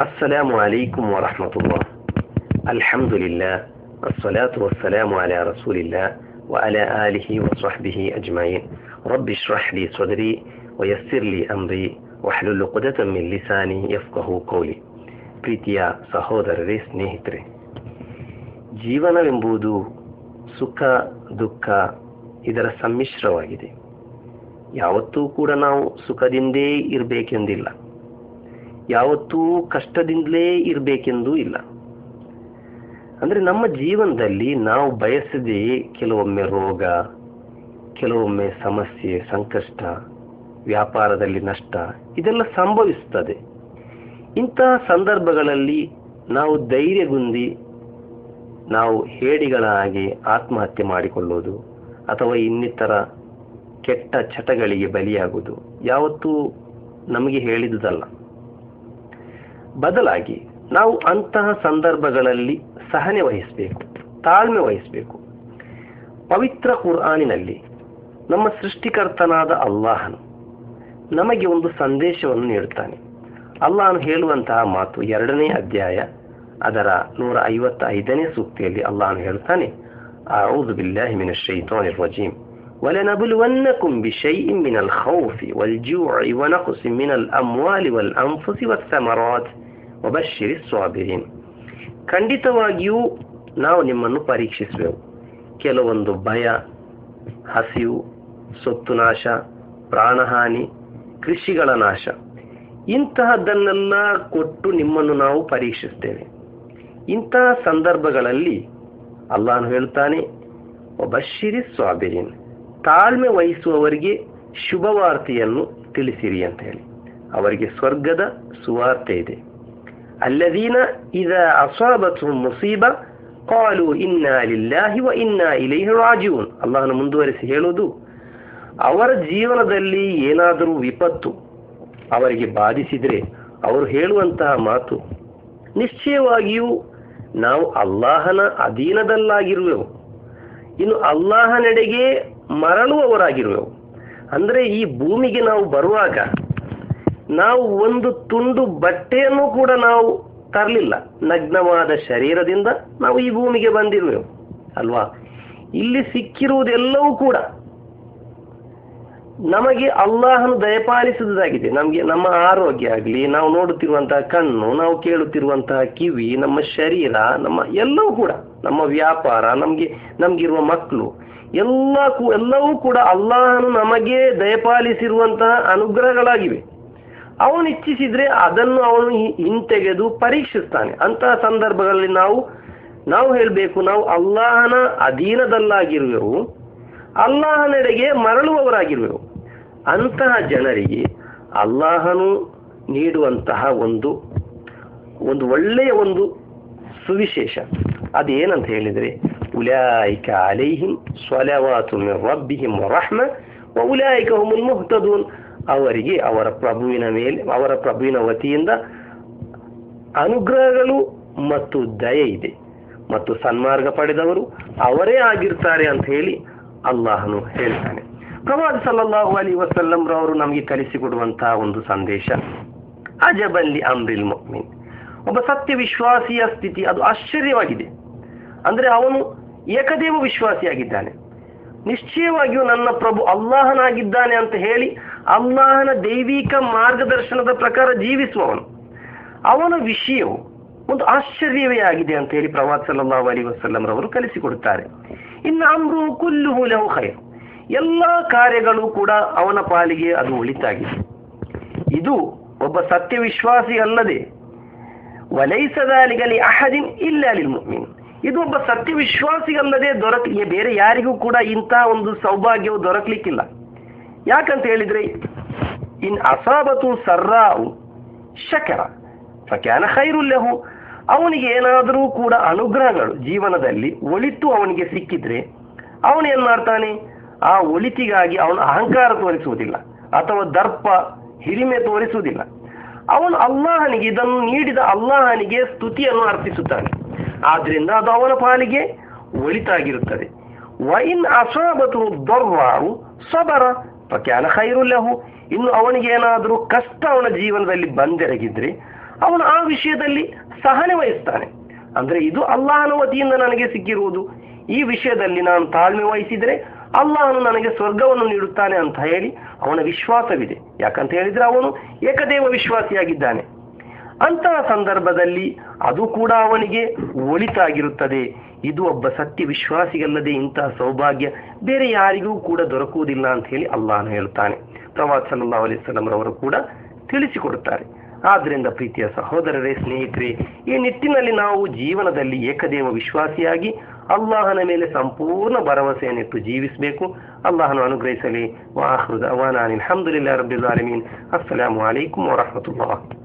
السلام عليكم ورحمة الله الحمد لله الصلاة والسلام على رسول الله وعلى آله وصحبه أجمعين رب اشرح لي صدري ويسر لي أمري واحلل عقدة من لساني يفقه قولي ಪ್ರೀತಿಯ ಸಹೋದರರೇ ಸ್ನೇಹಿತರೆ ಜೀವನವೆಂಬುದು ಸುಖ ದುಃಖ ಇದರ ಸಮ್ಮಿಶ್ರವಾಗಿದೆ ಯಾವತ್ತೂ ಕೂಡ ನಾವು ಸುಖದಿಂದೇ ಇರಬೇಕೆಂದಿಲ್ಲ ಯಾವತ್ತೂ ಕಷ್ಟದಿಂದಲೇ ಇರಬೇಕೆಂದೂ ಇಲ್ಲ. ಅಂದ್ರೆ ನಮ್ಮ ಜೀವನದಲ್ಲಿ ನಾವು ಬಯಸದೆಯೇ ಕೆಲವೊಮ್ಮೆ ರೋಗ, ಕೆಲವೊಮ್ಮೆ ಸಮಸ್ಯೆ, ಸಂಕಷ್ಟ, ವ್ಯಾಪಾರದಲ್ಲಿ ನಷ್ಟ, ಇದೆಲ್ಲ ಸಂಭವಿಸುತ್ತದೆ ಇಂತಹ ಸಂದರ್ಭಗಳಲ್ಲಿ ನಾವು ಧೈರ್ಯಗುಂದಿ ನಾವು ಹೇಡಿಗಳ ಹಾಗೆ ಆತ್ಮಹತ್ಯೆ ಮಾಡಿಕೊಳ್ಳುವುದು ಅಥವಾ ಇನ್ನಿತರ ಕೆಟ್ಟ ಚಟಗಳಿಗೆ ಬಲಿಯಾಗುವುದು ಯಾವತ್ತೂ ನಮಗೆ ಹೇಳಿದುದಲ್ಲ. ಬದಲಾಗಿ ನಾವು ಅಂತಹ ಸಂದರ್ಭಗಳಲ್ಲಿ ಸಹನೆ ವಹಿಸಬೇಕು ತಾಳ್ಮೆ ವಹಿಸಬೇಕು ಪವಿತ್ರ ಕುರ್ಆನಿನಲ್ಲಿ ನಮ್ಮ ಸೃಷ್ಟಿಕರ್ತನಾದ ಅಲ್ಲಾಹನು ನಮಗೆ ಒಂದು ಸಂದೇಶವನ್ನು ನೀಡುತ್ತಾನೆ ಅಲ್ಲಾಹನು ಹೇಳುವಂತಹ ಮಾತು ಎರಡನೇ ಅಧ್ಯಾಯ ಅದರ ನೂರ ಐವತ್ತ ಐದನೇ ಸೂಕ್ತಿಯಲ್ಲಿ ಅಲ್ಲಾಹನು ಹೇಳ್ತಾನೆ أعوذ بالله من الشيطان الرجيم ولنبلونكم بشيء من الخوف والجوع ونقص من الأموال والأنفس والثمرات ಒಬಶಿರಿ ಸ್ವಾಬಿರೀನ್ ಖಂಡಿತವಾಗಿಯೂ ನಾವು ನಿಮ್ಮನ್ನು ಪರೀಕ್ಷಿಸುವೆವು. ಕೆಲವೊಂದು ಭಯ, ಹಸಿವು, ಸೊತ್ತು ನಾಶ, ಪ್ರಾಣಹಾನಿ, ಕೃಷಿಗಳ ನಾಶ. ಇಂತಹದ್ದನ್ನೆಲ್ಲ ಕೊಟ್ಟು ನಿಮ್ಮನ್ನು ನಾವು ಪರೀಕ್ಷಿಸ್ತೇವೆ ಇಂತಹ ಸಂದರ್ಭಗಳಲ್ಲಿ ಅಲ್ಲಾನು ಹೇಳ್ತಾನೆ ಒಬಶಿರಿ ಸ್ವಾಬಿರೀನ್. ತಾಳ್ಮೆ ವಹಿಸುವವರಿಗೆ ಶುಭವಾರ್ತೆಯನ್ನು ತಿಳಿಸಿರಿ ಅಂತ ಹೇಳಿ. ಅವರಿಗೆ ಸ್ವರ್ಗದ ಸುವಾರ್ತೆ ಇದೆ ಅಲ್ಲದೀನ ಇದ أصابتهم ಕಾಲು ಇನ್ನ ಲಿಲ್ಲಾಹಿ ವ ಇನ್ನ ಇಲೈಹಿ ರಾಜಿಯೂನ್ ಅಲ್ಲಾಹನು ಮುಂದುವರಿಸಿ ಹೇಳುವುದು. ಅವರ ಜೀವನದಲ್ಲಿ ಏನಾದರೂ ವಿಪತ್ತು ಅವರಿಗೆ ಬಾಧಿಸಿದರೆ ಅವರು ಹೇಳುವಂತಹ ಮಾತು, ನಿಶ್ಚಯವಾಗಿಯೂ ನಾವು ಅಲ್ಲಾಹನ ಅಧೀನದಲ್ಲಾಗಿರುವೆವು. ಇನ್ನು ಅಲ್ಲಾಹನೆಡೆಗೆ ಮರಳುವವರಾಗಿರುವೆವು. ಅಂದರೆ ಈ ಭೂಮಿಗೆ ನಾವು ಬರುವಾಗ ನಾವು ಒಂದು ತುಂಡು ಬಟ್ಟೆಯನ್ನು ಕೂಡ ನಾವು ತರಲಿಲ್ಲ. ನಗ್ನವಾದ ಶರೀರದಿಂದ ನಾವು ಈ ಭೂಮಿಗೆ ಬಂದಿರುವೆವು, ಅಲ್ವಾ? ಇಲ್ಲಿ ಸಿಕ್ಕಿರುವುದೆಲ್ಲವೂ ಕೂಡ ನಮಗೆ ಅಲ್ಲಾಹನು ದಯಪಾಲಿಸುವುದಾಗಿದೆ ನಮಗೆ ನಮ್ಮ ಆರೋಗ್ಯ ಆಗಲಿ, ನಾವು ನೋಡುತ್ತಿರುವಂತಹ ಕಣ್ಣು, ನಾವು ಕೇಳುತ್ತಿರುವಂತಹ ಕಿವಿ, ನಮ್ಮ ಶರೀರ, ನಮ್ಮ ಎಲ್ಲವೂ ಕೂಡ, ನಮ್ಮ ವ್ಯಾಪಾರ, ನಮಗೆ, ನಮ್ಗಿರುವ ಮಕ್ಕಳು, ಎಲ್ಲ ಎಲ್ಲವೂ ಕೂಡ ಅಲ್ಲಾಹನು ನಮಗೆ ದಯಪಾಲಿಸಿರುವಂತಹ ಅನುಗ್ರಹಗಳಾಗಿವೆ. ಅವನು ಇಚ್ಛಿಸಿದ್ರೆ ಅದನ್ನು ಅವನು ಹಿಂತೆಗೆದು ಪರೀಕ್ಷಿಸ್ತಾನೆ. ಅಂತಹ ಸಂದರ್ಭಗಳಲ್ಲಿ ನಾವು ನಾವು ಹೇಳಬೇಕು, ನಾವು ಅಲ್ಲಾಹನ ಅಧೀನದಲ್ಲಾಗಿರುವೆವು. ಅಲ್ಲಾಹನೆಡೆಗೆ ಮರಳುವವರಾಗಿರುವೆವು. ಅಂತಹ ಜನರಿಗೆ ಅಲ್ಲಾಹನು ನೀಡುವಂತಹ ಒಂದು ಒಂದು ಒಳ್ಳೆಯ ಒಂದು ಸುವಿಶೇಷ. ಅದೇನಂತ ಹೇಳಿದರೆ, ಉಲಾಯಿಕ ಅಲೈಹಿಂ ಸ್ವಲವಾತು ರಬ್ಬಿಹಿಂ ರಹ್ಮ ಉಲಾಯಿಕ ಹುಮುಲ್ ಮುಹ್ತದೂನ್. ಅವರಿಗೆ, ಅವರ ಪ್ರಭುವಿನ ಮೇಲೆ, ಅವರ ಪ್ರಭುವಿನ ವತಿಯಿಂದ ಅನುಗ್ರಹಗಳು ಮತ್ತು ದಯೆ ಇದೆ. ಮತ್ತು ಸನ್ಮಾರ್ಗ ಪಡೆದವರು ಅವರೇ ಆಗಿರ್ತಾರೆ ಅಂತ ಹೇಳಿ ಅಲ್ಲಾಹನು ಹೇಳ್ತಾನೆ. ಪ್ರವಾದ ಸಲ್ಲಲ್ಲಾಹು ಅಲಿ ವಸಲ್ಲಂ ರವರು ನಮಗೆ ಕಲಿಸಿಕೊಡುವಂತಹ ಒಂದು ಸಂದೇಶ, ಅಜಬಲ್ಲಿ ಅಮ್ರಿಲ್ ಮುಕ್ಮಿನ್. ಒಬ್ಬ ಸತ್ಯ ವಿಶ್ವಾಸಿಯ ಸ್ಥಿತಿ ಅದು ಆಶ್ಚರ್ಯವಾಗಿದೆ. ಅಂದ್ರೆ ಅವನು ಏಕದೇವ ವಿಶ್ವಾಸಿಯಾಗಿದ್ದಾನೆ. ನಿಶ್ಚಯವಾಗಿಯೂ ನನ್ನ ಪ್ರಭು ಅಲ್ಲಾಹನಾಗಿದ್ದಾನೆ ಅಂತ ಹೇಳಿ ಅಲ್ಲಾಹನ ದೈವಿಕ ಮಾರ್ಗದರ್ಶನದ ಪ್ರಕಾರ ಜೀವಿಸುವವನು ಅವನ. ವಿಷಯವು ಒಂದು ಆಶ್ಚರ್ಯವೇ ಆಗಿದೆ ಅಂತ ಹೇಳಿ ಪ್ರವಾದ ಸಲ್ಲಲ್ಲಾಹು ಅಲಿ ವಸಲ್ಲಂ ರವರು ಕಲಿಸಿಕೊಡುತ್ತಾರೆ. ಇನ್ನು ಅಮ್ರು ಕುಲ್ಲು ಲಹು ಖೈರ್. ಎಲ್ಲ ಕಾರ್ಯಗಳು ಕೂಡ ಅವನ ಪಾಲಿಗೆ ಅದು ಉಳಿತಾಗಿದೆ ಇದು ಒಬ್ಬ ಸತ್ಯ ವಿಶ್ವಾಸಿ ಅಲ್ಲದೆ ವಲೈಸದಾಲಿಗಲಿ ಅಹದಿನ್ ಇಲ್ಲ ಮುಮ್ಮಿನ್ ಇದು ಒಬ್ಬ ಸತ್ಯ ವಿಶ್ವಾಸಿಗಲ್ಲದೆ ದೊರಕ ಬೇರೆ ಯಾರಿಗೂ ಕೂಡ ಇಂತಹ ಒಂದು ಸೌಭಾಗ್ಯವು ದೊರಕಲಿಕ್ಕಿಲ್ಲ. ಯಾಕಂತ ಹೇಳಿದ್ರೆ, ಇನ್ ಅಸಾಬತು ಸರ್ರಾವು ಶಕರ, ಫಕ್ಯಾನ ಖೈರುಲ್ಲಹು ಅವನಿಗೆ ಏನಾದರೂ ಕೂಡ ಅನುಗ್ರಹಗಳು ಜೀವನದಲ್ಲಿ ಒಳಿತು ಅವನಿಗೆ ಸಿಕ್ಕಿದ್ರೆ, ಅವನು ಏನ್ ಮಾಡ್ತಾನೆ? ಆ ಒಳಿತಿಗಾಗಿ ಅವನು ಅಹಂಕಾರ ತೋರಿಸುವುದಿಲ್ಲ, ಅಥವಾ ದರ್ಪ, ಹಿರಿಮೆ ತೋರಿಸುವುದಿಲ್ಲ. ಅವನು ಅಲ್ಲಾಹನಿಗೆ, ಇದನ್ನು ನೀಡಿದ ಅಲ್ಲಾಹನಿಗೆ ಸ್ತುತಿಯನ್ನು ಅರ್ಪಿಸುತ್ತಾನೆ. ಆದ್ರಿಂದ ಅದು ಅವನ ಪಾಲಿಗೆ ಒಳಿತಾಗಿರುತ್ತದೆ. ವೈನ್ ಅಸಾಬತು ದೊರ್ವಾರು ಸಬರ ಫಕ್ಯಾನ ಖೈರುಲ್ಲಹು ಇನ್ನು ಅವನಿಗೇನಾದರೂ ಕಷ್ಟ ಅವನ ಜೀವನದಲ್ಲಿ ಬಂದೆರಗಿದ್ರೆ ಅವನು ಆ ವಿಷಯದಲ್ಲಿ ಸಹನೆ ವಹಿಸ್ತಾನೆ. ಅಂದ್ರೆ ಇದು ಅಲ್ಲಾಹನ ವತಿಯಿಂದ ನನಗೆ ಸಿಕ್ಕಿರುವುದು. ಈ ವಿಷಯದಲ್ಲಿ ನಾನು ತಾಳ್ಮೆ ವಹಿಸಿದರೆ ಅಲ್ಲಾಹನು ನನಗೆ ಸ್ವರ್ಗವನ್ನು ನೀಡುತ್ತಾನೆ ಅಂತ ಹೇಳಿ ಅವನ ವಿಶ್ವಾಸವಿದೆ. ಯಾಕಂತ ಹೇಳಿದ್ರೆ ಅವನು ಏಕದೇವ ವಿಶ್ವಾಸಿಯಾಗಿದ್ದಾನೆ. ಅಂತಹ ಸಂದರ್ಭದಲ್ಲಿ ಅದು ಕೂಡ ಅವನಿಗೆ ಒಳಿತಾಗಿರುತ್ತದೆ. ಇದು ಒಬ್ಬ ಸತ್ಯ ವಿಶ್ವಾಸಿಗಲ್ಲದೆ ಇಂತಹ ಸೌಭಾಗ್ಯ ಬೇರೆ ಯಾರಿಗೂ ಕೂಡ ದೊರಕುವುದಿಲ್ಲ ಅಂತ ಹೇಳಿ ಅಲ್ಲಾಹನು ಹೇಳ್ತಾನೆ. ಪ್ರವಾದ್ ಸಲ್ಲಾ ಅಲಿಸ್ಲಂರವರು ಕೂಡ ತಿಳಿಸಿಕೊಡುತ್ತಾರೆ. ಆದ್ದರಿಂದ ಪ್ರೀತಿಯ ಸಹೋದರರೇ, ಸ್ನೇಹಿತರೆ, ಈ ನಿಟ್ಟಿನಲ್ಲಿ ನಾವು ಜೀವನದಲ್ಲಿ ಏಕದೇವ ವಿಶ್ವಾಸಿಯಾಗಿ ಅಲ್ಲಾಹನ ಮೇಲೆ ಸಂಪೂರ್ಣ ಭರವಸೆಯನ್ನಿಟ್ಟು ಜೀವಿಸಬೇಕು. ಅಲ್ಲಾಹನು ಅನುಗ್ರಹಿಸಲಿ. ವಾಹೃದ ಅವಾನಾನಿನ್ ಅಲ್ಹಮ್ದುಲಿಲ್ಲಾಹಿ ರಬ್ಬಿಲ್ ಆಲಮೀನ್. ಅಸ್ಸಲಾಮು ಅಲೈಕುಮ್ ವರಹಮತುಲ್ಲಾಹ್.